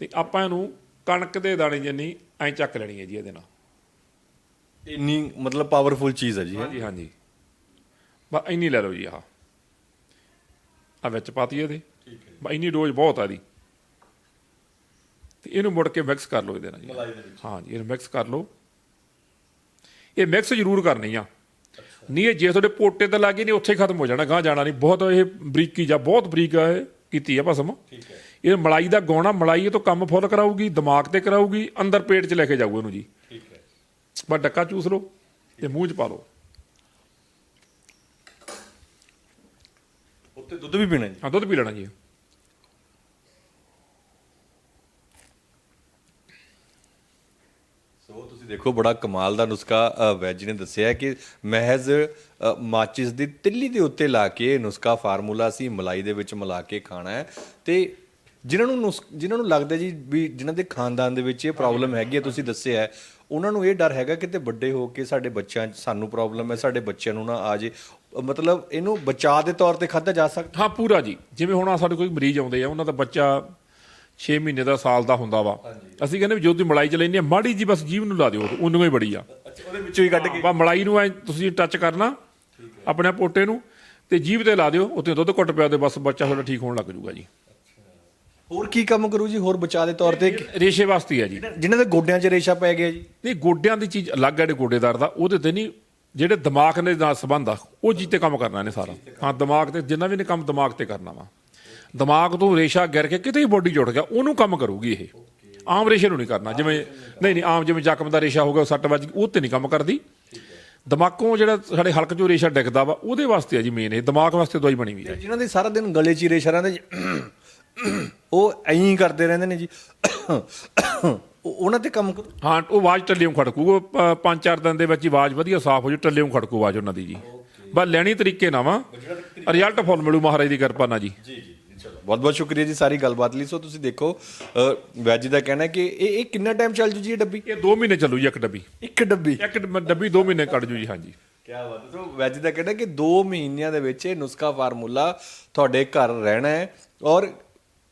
A: ਤੇ ਆਪਾਂ ਇਹਨੂੰ ਕਣਕ ਦੇ ਦਾਣੇ ਜਿੰਨੀ ਐ ਚੱਕ ਲੈਣੀ ਹੈ ਜੀ ਇਹਦੇ ਨਾਲ।
B: ਇੰਨੀ ਮਤਲਬ ਪਾਵਰਫੁਲ ਚੀਜ਼ ਹੈ ਜੀ।
A: ਹਾਂਜੀ ਹਾਂਜੀ। ਬਸ ਇੰਨੀ ਲੈ ਲਓ ਜੀ ਆਹ। ਆ ਵਿੱਚ ਪਾਤੀ ਇਹਦੇ।
B: ਠੀਕ ਹੈ
A: ਬਸ ਇੰਨੀ ਡੋਜ਼ ਬਹੁਤ ਆ ਦੀ ਤੇ ਇਹਨੂੰ ਮੁੜ ਕੇ ਮਿਕਸ ਕਰ ਲਓ ਇਹਦੇ ਨਾਲ ਜੀ।
B: ਮਲਾਈ ਦੇ ਵਿੱਚ।
A: ਹਾਂ ਜੀ ਇਹਨੂੰ ਮਿਕਸ ਕਰ ਲਓ। ਇਹ ਮਿਕਸ ਜ਼ਰੂਰ ਕਰਨੀ ਆ। ਨਹੀਂ ਇਹ ਜੇ ਤੁਹਾਡੇ ਪੋਟੇ ਤੇ ਲੱਗੇ ਨਹੀਂ ਉੱਥੇ ਹੀ ਖਤਮ ਹੋ ਜਾਣਾ ਗਾਂ ਜਾਣਾ ਨਹੀਂ। ਬਹੁਤ ਇਹ ਬਰੀਕੀ ਜਾਂ ਬਹੁਤ ਬਰੀਕ ਇਹ ਕੀਤੀ ਆ ਭਸਮ।
B: ਠੀਕ ਹੈ।
A: ਇਹ ਮਲਾਈ ਦਾ ਗਾਉਣਾ ਮਲਾਈ ਤੋਂ ਕੰਮ ਫੁੱਲ ਕਰਾਊਗੀ ਦਿਮਾਗ ਤੇ ਕਰਾਊਗੀ ਅੰਦਰ ਪੇਟ 'ਚ ਲੈ ਕੇ ਜਾਊ ਇਹਨੂੰ ਜੀ।
B: ਠੀਕ ਹੈ।
A: ਬਸ ਡੱਕਾ ਚੂਸ ਲਓ ਤੇ ਮੂੰਹ 'ਚ ਪਾ ਲਓ।
B: ਉੱਤੇ ਦੁੱਧ ਵੀ ਪੀਣਾ ਜੀ?
A: ਹਾਂ ਦੁੱਧ ਪੀ ਲੈਣਾ ਜੀ।
B: ਤੁਸੀਂ ਦੇਖੋ ਬੜਾ ਕਮਾਲ ਦਾ ਨੁਸਖਾ ਵੈਜ ਨੇ ਦੱਸਿਆ ਕਿ ਮਹਿਜ਼ ਮਾਚਿਸ ਦੀ ਤਿੱਲੀ ਦੇ ਉੱਤੇ ਲਾ ਕੇ ਨੁਸਖਾ ਫਾਰਮੂਲਾ ਸੀ ਮਲਾਈ ਦੇ ਵਿੱਚ ਮਿਲਾ ਕੇ ਖਾਣਾ ਹੈ। ਤੇ ਜਿਨ੍ਹਾਂ ਨੂੰ ਜਿਨ੍ਹਾਂ ਨੂੰ ਲੱਗਦਾ ਜੀ ਵੀ ਜਿਨ੍ਹਾਂ ਦੇ ਖਾਨਦਾਨ ਦੇ ਵਿੱਚ ਇਹ ਪ੍ਰੋਬਲਮ ਹੈਗੀ ਹੈ ਤੁਸੀਂ ਦੱਸਿਆ ਹੈ ਉਹਨਾਂ ਨੂੰ ਇਹ ਡਰ ਹੈਗਾ ਕਿ ਤੇ ਵੱਡੇ ਹੋ ਕੇ ਸਾਡੇ ਬੱਚਿਆਂ 'ਚ ਸਾਨੂੰ ਪ੍ਰੋਬਲਮ ਹੈ ਸਾਡੇ ਬੱਚਿਆਂ ਨੂੰ ਨਾ ਆ ਜੇ। ਮਤਲਬ ਇਹਨੂੰ ਬਚਾਅ ਦੇ ਤੌਰ ਤੇ ਖਾਧਾ ਜਾ ਸਕਦਾ?
A: ਹਾਂ ਪੂਰਾ ਜੀ। ਜਿਵੇਂ ਹੁਣ ਸਾਡੇ ਕੋਈ ਮਰੀਜ਼ ਆਉਂਦੇ ਆ ਉਹਨਾਂ ਦਾ ਬੱਚਾ 6 ਮਹੀਨੇ ਦਾ ਸਾਲ ਦਾ ਹੁੰਦਾ ਵਾ। ਅਸੀਂ ਕਹਿੰਦੇ ਵੀ ਜੋ ਤੁਸੀਂ ਮਲਾਈ ਚ ਲੈਂਦੇ ਆ ਮਾੜੀ ਜੀ ਬਸ ਜੀਵ ਨੂੰ ਲਾ ਦਿਓ ਉਹਨੂੰ ਹੀ ਬੜੀ ਆ
B: ਉਹਦੇ ਵਿੱਚੋਂ ਹੀ ਕੱਢ ਕੇ।
A: ਬਾ ਮਲਾਈ ਨੂੰ ਐ ਤੁਸੀਂ ਟੱਚ ਕਰਨਾ ਆਪਣੇ ਪੋਟੇ ਨੂੰ ਤੇ ਜੀਭ ਤੇ ਲਾ ਦਿਓ ਉੱਤੇ ਦੁੱਧ ਘੁੱਟ ਪਿਆ ਤੇ ਬਸ ਬੱਚਾ ਤੁਹਾਡਾ ਠੀਕ ਹੋਣ ਲੱਗ ਜਾਊਗਾ ਜੀ।
B: ਹੋਰ ਕੀ ਕੰਮ ਕਰੂ ਜੀ? ਹੋਰ ਬਚਾਅ ਦੇ ਤੌਰ ਤੇ
A: ਰੇਸ਼ੇ ਵਾਸਤੇ ਆ ਜੀ।
B: ਜਿਨ੍ਹਾਂ ਦੇ ਗੋਡਿਆਂ 'ਚ ਰੇਸ਼ਾ ਪੈ ਗਿਆ ਜੀ?
A: ਨਹੀਂ ਗੋਡਿਆਂ ਦੀ ਚੀਜ਼ ਅਲੱਗ ਹੈ ਜਿਹੜੇ ਗੋਡੇਦਾਰ ਦਾ ਉਹਦੇ ਤੇ ਨਹੀਂ ਜਿਹੜੇ ਦਿਮਾਗ ਦੇ ਨਾਲ ਸੰਬੰਧ ਆ ਉਹ ਚੀਜ਼ ਤੇ ਕੰਮ ਕਰਨਾ ਨੇ ਸਾਰਾ। ਹਾਂ ਦਿਮਾਗ ਤੇ ਜਿੰਨਾ ਵੀ ਨੇ ਕੰਮ ਦਿਮਾਗ ਤੇ ਕਰਨਾ ਵਾ। ਦਿਮਾਗ ਤੋਂ ਰੇਸ਼ਾ ਗਿਰ ਕੇ ਕਿਤੇ ਹੀ ਬੋਡੀ ਜੁੜ ਗਿਆ ਉਹਨੂੰ ਕੰਮ ਕਰੂਗੀ ਇਹ। ਆਮ ਰੇਸ਼ੇ ਨੂੰ ਨਹੀਂ ਕਰਨਾ ਜਿਵੇਂ ਨਹੀਂ ਨਹੀਂ ਆਮ ਜਿਵੇਂ ਜ਼ਖਮ ਦਾ ਰੇਸ਼ਾ ਹੋਗਾ ਸੱਟ ਵੱਜ ਗਈ ਉਹ ਤੇ ਨਹੀਂ ਕੰਮ ਕਰਦੀ। ਦਿਮਾਗੋਂ ਜਿਹੜਾ ਸਾਡੇ ਹਲਕ ਚੋਂ ਰੇਸ਼ਾ ਡਿੱਗਦਾ ਵਾ ਉਹਦੇ ਵਾਸਤੇ ਆ ਜੀ ਮੇਨ ਇਹ ਦਿਮਾਗ ਵਾਸਤੇ ਦਵਾਈ ਬਣੀ ਹੋਈ ਹੈ
B: ਜਿਨ੍ਹਾਂ ਦੇ ਸਾਰਾ ਦਿਨ ਗਲੇ 'ਚ ਹੀ ਰੇਸ਼ਾ ਰਹਿੰਦਾ ਜੀ ਉਹ ਐਂ ਹੀ ਕਰਦੇ ਰਹਿੰਦੇ ਨੇ ਜੀ। ਉਹ- ਉਹਨਾਂ ਤੇ ਕੰਮ ਕਰੋ।
A: ਹਾਂ ਉਹ ਆਵਾਜ਼ ਟੱਲਿਓਂ ਖੜਕੂ ਪੰਜ ਚਾਰ ਦਿਨ ਦੇ ਵਿੱਚ ਹੀ ਆਵਾਜ਼ ਵਧੀਆ ਸਾਫ਼ ਹੋ ਜੂ ਟੱਲਿਓਂ ਖੜਕੂ ਆਵਾਜ਼ ਉਹਨਾਂ ਦੀ ਜੀ। ਬਸ ਲੈਣੀ ਤਰੀਕੇ ਨਾਲ ਵਾ। ਰਿਜ਼ਲਟ ਫੁੱਲ ਮਿਲੂ ਮਹਾਰਾਜ ਦੀ ਕਿਰਪਾ ਨਾਲ ਜੀ।
B: ਜੀ ਜੀ। ਚਲੋ। ਬਹੁਤ ਬਹੁਤ ਸ਼ੁਕਰੀਆ ਜੀ ਸਾਰੀ ਗੱਲਬਾਤ ਲਈ। ਸੋ ਤੁਸੀਂ ਦੇਖੋ ਵੈਜ ਦਾ ਕਹਿਣਾ ਕਿ ਇਹ ਇਹ ਕਿੰਨਾ ਟਾਈਮ ਚੱਲ ਜੂ ਜੀ ਇਹ ਡੱਬੀ?
A: ਇਹ 2 ਮਹੀਨੇ ਚੱਲੂ ਜੀ ਇੱਕ ਡੱਬੀ।
B: ਇੱਕ ਡੱਬੀ?
A: ਇੱਕ ਡੱਬੀ 2 ਮਹੀਨੇ ਕੱਢ ਜੂ ਜੀ ਹਾਂਜੀ।
B: ਕੀ ਬਾਤ ਹੈ। ਸੋ ਵੈਜ ਦਾ ਕਹਿਣਾ ਕਿ 2 ਮਹੀਨਿਆਂ ਦੇ ਵਿੱਚ ਇਹ ਨੁਸਖਾ ਫਾਰਮੂਲਾ ਤੁਹਾਡੇ ਘਰ ਰਹਿਣਾ ਹੈ ਔਰ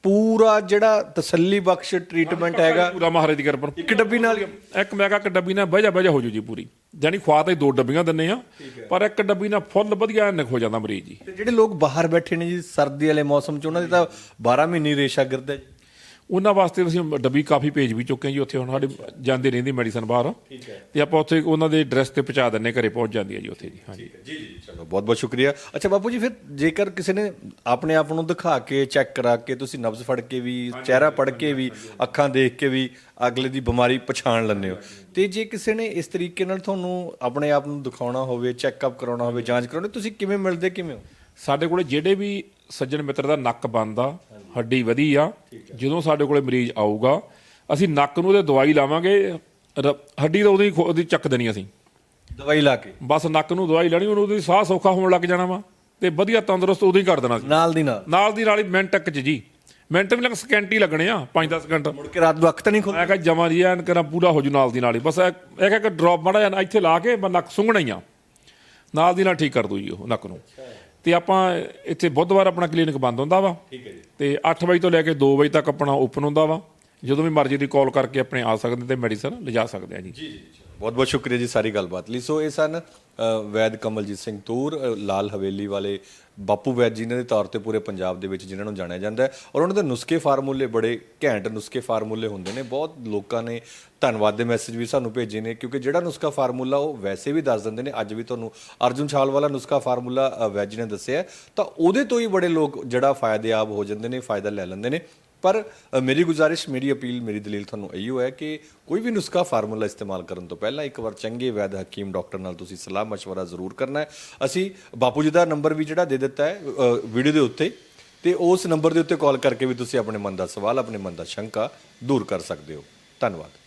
B: ਪੂਰਾ ਜਿਹੜਾ ਤਸੱਲੀ ਬਖਸ਼ ਟ੍ਰੀਟਮੈਂਟ ਹੈਗਾ
A: ਪੂਰਾ ਮਹਾਰਾਜ ਦੀ ਕਿਰਪਾ।
B: ਇੱਕ ਡੱਬੀ ਨਾਲ।
A: ਇੱਕ ਮੈਂ ਕਿਹਾ ਇੱਕ ਡੱਬੀ ਨਾਲ ਬਹਿਜਾ ਬਹਿਜਾ ਹੋ ਜੂ ਜੀ ਪੂਰੀ ਜਾਨੀ ਖਵਾ ਤਾਂ ਦੋ ਡੱਬੀਆਂ ਦਿੰਨੇ ਆ ਪਰ ਇੱਕ ਡੱਬੀ ਨਾਲ ਫੁੱਲ ਵਧੀਆ ਨਿਕ ਹੋ ਜਾਂਦਾ ਮਰੀਜ਼ ਜੀ
B: ਤੇ ਜਿਹੜੇ ਲੋਕ ਬਾਹਰ ਬੈਠੇ ਨੇ ਜੀ ਸਰਦੀ ਵਾਲੇ ਮੌਸਮ 'ਚ ਉਹਨਾਂ ਦੇ ਤਾਂ 12 ਮਹੀਨੇ ਰੇਸ਼ਾ ਗਿਰਦਾ ਜੀ
A: ਉਹਨਾਂ ਵਾਸਤੇ ਅਸੀਂ ਡੱਬੀ ਕਾਫੀ ਭੇਜ ਵੀ ਚੁੱਕੇ ਹਾਂ ਜੀ ਉੱਥੇ ਹੁਣ ਸਾਡੇ ਜਾਂਦੀ ਰਹਿੰਦੀ ਮੈਡੀਸਨ ਬਾਹਰ। ਤੇ ਆਪਾਂ ਉੱਥੇ ਉਹਨਾਂ ਦੇ ਐਡਰੈਸ ਤੇ ਪਹੁੰਚਾ ਦਿੰਨੇ ਘਰੇ ਪਹੁੰਚ ਜਾਂਦੀ ਹੈ ਜੀ ਉੱਥੇ ਜੀ ਹਾਂਜੀ।
B: ਜੀ ਜੀ ਚਲੋ ਬਹੁਤ ਬਹੁਤ ਸ਼ੁਕਰੀਆ। ਅੱਛਾ ਬਾਪੂ ਜੀ ਫਿਰ ਜੇਕਰ ਕਿਸੇ ਨੇ ਆਪਣੇ ਆਪ ਨੂੰ ਦਿਖਾ ਕੇ ਚੈੱਕ ਕਰਾ ਕੇ ਤੁਸੀਂ ਨਬਜ਼ ਫੜ ਕੇ ਵੀ ਚਿਹਰਾ ਪੜ ਕੇ ਵੀ ਅੱਖਾਂ ਦੇਖ ਕੇ ਵੀ ਅਗਲੇ ਦੀ ਬਿਮਾਰੀ ਪਛਾਣ ਲੈਂਦੇ ਹੋ। ਤੇ ਜੇ ਕਿਸੇ ਨੇ ਇਸ ਤਰੀਕੇ ਨਾਲ ਤੁਹਾਨੂੰ ਆਪਣੇ ਆਪ ਨੂੰ ਦਿਖਾਉਣਾ ਹੋਵੇ ਚੈੱਕਅਪ ਕਰਾਉਣਾ ਹੋਵੇ ਜਾਂਚ ਕਰਾਉਣੀ ਤੁਸੀਂ ਕਿਵੇਂ ਮਿਲਦੇ ਕਿਵੇਂ ਹੋ?
A: ਸਾਡੇ ਕੋਲੇ ਜਿਹੜੇ ਵੀ ਸੱਜਣ ਮਿੱਤਰ ਦਾ ਨੱਕ ਬੰਦ ਹੱਡੀ ਵਧੀ ਆ ਜਦੋਂ ਸਾਡੇ ਕੋਲੇ ਮਰੀਜ਼ ਆਊਗਾ ਅਸੀਂ ਨੱਕ ਨੂੰ ਉਹਦੇ ਦਵਾਈ ਲਾਵਾਂਗੇ ਰ- ਹੱਡੀ ਤਾਂ ਉਹਦੀ ਖੋ- ਉਹਦੀ ਚੱਕ ਦੇਣੀ ਅਸੀਂ।
B: ਦਵਾਈ ਲਾ ਕੇ?
A: ਬਸ ਨੱਕ ਨੂੰ ਦਵਾਈ ਲੈਣੀ ਉਹਨੂੰ ਉਹਦੀ ਸਾਹ ਸੌਖਾ ਹੋਣ ਲੱਗ ਜਾਣਾ ਵਾ ਤੇ ਵਧੀਆ ਤੰਦਰੁਸਤ ਉਦੋਂ ਹੀ ਕਰ ਦੇਣਾ ਸੀ
B: ਨਾਲ ਦੀ ਨਾਲ?
A: ਨਾਲ ਦੀ ਨਾਲ ਹੀ ਮਿੰਟ ਤੱਕ 'ਚ ਜੀ। ਮਿੰਟ ਵੀ ਲੱਗ ਸਕਿੰਟ ਹੀ ਲੱਗਣੇ ਆ 5-10 ਸਕਿੰਟ
B: ਮੁੜ ਕੇ ਰਾਤ ਨੂੰ ਅੱਖ ਤਾਂ ਨਹੀਂ ਖੁੱਲ
A: ਮੈਂ ਕਿਹਾ ਜਮਾ ਜੀ ਐਨ ਕਰਾਂ ਪੂਰਾ ਹੋ ਜੂ ਨਾਲ ਦੀ ਨਾਲ ਹੀ। ਬਸ ਇੱਕ ਇੱਕ ਡ੍ਰੌਪ ਮਾੜਾ ਜਿਹਾ ਇੱਥੇ ਲਾ ਕੇ ਮੈਂ ਨੱਕ ਸੁੰਘਣਾ ਹੀ ਆ। ਨਾਲ ਦੀ ਨਾਲ ਠੀਕ ਕਰ ਦੂ ਜੀ ਉਹ ਨੱਕ ਨੂੰ। ਤੇ ਆਪਾਂ ਇੱਥੇ ਬੁੱਧਵਾਰ ਆਪਣਾ ਕਲੀਨਿਕ ਬੰਦ ਹੁੰਦਾ ਵਾ।
B: ਠੀਕ ਹੈ ਜੀ।
A: ਤੇ 8 ਵਜੇ ਤੋਂ ਲੈ ਕੇ 2 ਵਜੇ ਤੱਕ ਆਪਣਾ ਓਪਨ ਹੁੰਦਾ ਵਾ। ਜਦੋਂ ਵੀ ਮਰਜ਼ੀ ਦੀ ਕਾਲ ਕਰਕੇ ਆਪਣੇ ਆ ਸਕਦੇ ਤੇ ਮੈਡੀਸਨ ਲਿਜਾ ਸਕਦੇ ਆ ਜੀ
B: ਜੀ ਜੀ। ਬਹੁਤ ਬਹੁਤ ਸ਼ੁਕਰੀਆ ਜੀ ਸਾਰੀ ਗੱਲਬਾਤ ਲਈ। ਸੋ ਇਹ ਸਨ ਵੈਦ ਕਮਲਜੀਤ ਸਿੰਘ ਤੂਰ ਲਾਲ ਹਵੇਲੀ ਵਾਲੇ ਬਾਪੂ ਵੈਦ ਜੀ ਨੇ ਦੇ ਤੌਰ ਤੇ ਪੂਰੇ ਪੰਜਾਬ ਦੇ ਵਿੱਚ ਜਿਨ੍ਹਾਂ ਨੂੰ ਜਾਣਿਆ ਜਾਂਦਾ ਹੈ। ਔਰ ਉਹਨਾਂ ਦੇ ਨੁਸਖੇ ਫਾਰਮੂਲੇ ਬੜੇ ਘੈਂਟ ਨੁਸਖੇ ਫਾਰਮੂਲੇ ਹੁੰਦੇ ਨੇ। ਬਹੁਤ ਲੋਕਾਂ ਨੇ ਧੰਨਵਾਦ ਦੇ ਮੈਸੇਜ ਵੀ ਸਾਨੂੰ ਭੇਜੇ ਨੇ ਕਿਉਂਕਿ ਜਿਹੜਾ ਨੁਸਖਾ ਫਾਰਮੂਲਾ ਉਹ ਵੈਸੇ ਵੀ ਦੱਸ ਦਿੰਦੇ ਨੇ। ਅੱਜ ਵੀ ਤੁਹਾਨੂੰ ਅਰਜੁਨ ਛਾਲ ਵਾਲਾ ਨੁਸਖਾ ਫਾਰਮੂਲਾ ਅ, ਵੈਦ ਜੀ ਨੇ ਦੱਸਿਆ ਤਾਂ ਉਹਦੇ ਤੋਂ ਹੀ ਬੜੇ ਲੋਕ ਜਿਹੜਾ ਫਾਇਦੇਯਾਬ ਹੋ ਜਾਂਦੇ ਨੇ ਫਾਇਦਾ ਲੈ ਲੈਂਦੇ ਨੇ। ਪਰ ਮੇਰੀ ਗੁਜ਼ਾਰਿਸ਼, ਮੇਰੀ ਅਪੀਲ, ਮੇਰੀ ਦਲੀਲ ਤੁਹਾਨੂੰ ਇਹੀ ਹੈ ਕਿ ਕੋਈ ਵੀ ਨੁਸਖਾ ਫਾਰਮੂਲਾ ਇਸਤੇਮਾਲ ਕਰਨ ਤੋਂ ਪਹਿਲਾਂ ਇੱਕ ਵਾਰ ਚੰਗੇ ਵੈਦ ਹਕੀਮ ਡਾਕਟਰ ਨਾਲ ਤੁਸੀਂ ਸਲਾਹ مشਵਰਾ ਜ਼ਰੂਰ ਕਰਨਾ ਅਸੀਂ ਬਾਪੂ ਜੀ ਦਾ ਨੰਬਰ ਵੀ ਜਿਹੜਾ ਦੇ ਦਿੱਤਾ ਹੈ ਵੀਡੀਓ ਦੇ ਉੱਤੇ, ਤੇ ਉਸ ਨੰਬਰ ਦੇ ਉੱਤੇ ਕਾਲ ਕਰਕੇ ਵੀ ਤੁਸੀਂ ਆਪਣੇ ਮਨ ਦਾ ਸਵਾਲ, ਆਪਣੇ ਮਨ ਦਾ ਸ਼ੰਕਾ ਦੂਰ ਕਰ ਸਕਦੇ ਹੋ। ਧੰਨਵਾਦ।